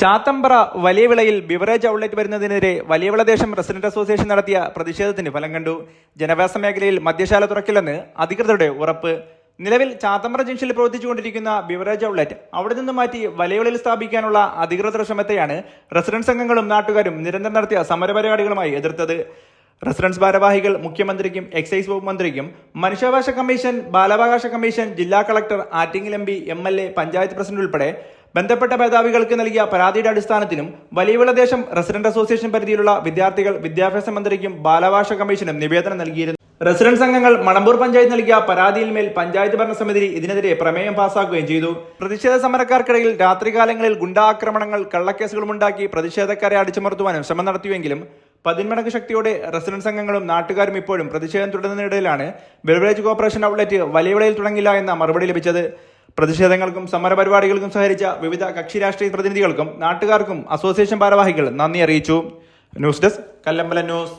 ചാത്തമ്പ്ര വലിയ വിളയിൽ beverage outlet വരുന്നതിനെതിരെ വലിയ വിളദേശം resident association നടത്തിയ പ്രതിഷേധത്തിന് ഫലം കണ്ടു. ജനവാസ മേഖലയിൽ മദ്യശാല തുറക്കില്ലെന്ന് അധികൃതരുടെ ഉറപ്പ്. നിലവിൽ ചാത്തമ്പ്ര ജംഗ്ഷനിൽ പ്രവർത്തിച്ചുകൊണ്ടിരിക്കുന്ന ബിവറേജ് ഔട്ട്ലെറ്റ് അവിടെ നിന്ന് മാറ്റി വലിയവിളയിൽ സ്ഥാപിക്കാനുള്ള അധികൃതരുടെ ശ്രമത്തെയാണ് റെസിഡന്റ് സംഘങ്ങളും നാട്ടുകാരും നിരന്തരം നടത്തിയ സമരപരിപാടികളുമായി എതിർത്തത്. റെസിഡൻസ് ഭാരവാഹികൾ മുഖ്യമന്ത്രിക്കും എക്സൈസ് വകുപ്പ് മന്ത്രിക്കും മനുഷ്യാവകാശ കമ്മീഷൻ ബാലാവകാശ കമ്മീഷൻ ജില്ലാ collector Attingal M P M L A panchayat president ഉൾപ്പെടെ ബന്ധപ്പെട്ട മേധാവികൾക്ക് നൽകിയ പരാതിയുടെ അടിസ്ഥാനത്തിലും വലിയവിളദേശം റെസിഡന്റ് അസോസിയേഷൻ പരിധിയിലുള്ള വിദ്യാർത്ഥികൾ വിദ്യാഭ്യാസ മന്ത്രിക്കും ബാലാവകാശ കമ്മീഷനും നിവേദനം നൽകിയിരുന്നു. റെസിഡന്റ് സംഘങ്ങൾ മണമ്പൂർ പഞ്ചായത്ത് നൽകിയ പരാതിയിന്മേൽ പഞ്ചായത്ത് ഭരണസമിതി ഇതിനെതിരെ പ്രമേയം പാസാക്കുകയും ചെയ്തു. പ്രതിഷേധ സമരക്കാർക്കിടയിൽ രാത്രികാലങ്ങളിൽ ഗുണ്ടാക്രമണങ്ങൾ കള്ളക്കേസുകളുമുണ്ടാക്കി പ്രതിഷേധക്കാരെ അടിച്ചമർത്തുവാനും ശ്രമം നടത്തിയെങ്കിലും പതിന്മടങ്ങ് ശക്തിയോടെ റെസിഡന്റ് സംഘങ്ങളും നാട്ടുകാരും ഇപ്പോഴും പ്രതിഷേധം തുടരുന്നതിനിടയിലാണ് ബെവറേജ് കോർപ്പറേഷൻ ഔട്ട്ലെറ്റ് വലിയ വിളയിൽ തുടങ്ങില്ല എന്ന മറുപടി ലഭിച്ചത്. പ്രതിഷേധങ്ങൾക്കും സമരപരിപാടികൾക്കും സഹകരിച്ച വിവിധ കക്ഷി രാഷ്ട്രീയ പ്രതിനിധികൾക്കും നാട്ടുകാർക്കും അസോസിയേഷൻ ഭാരവാഹികൾ നന്ദി അറിയിച്ചു. News desk Kallambalam news.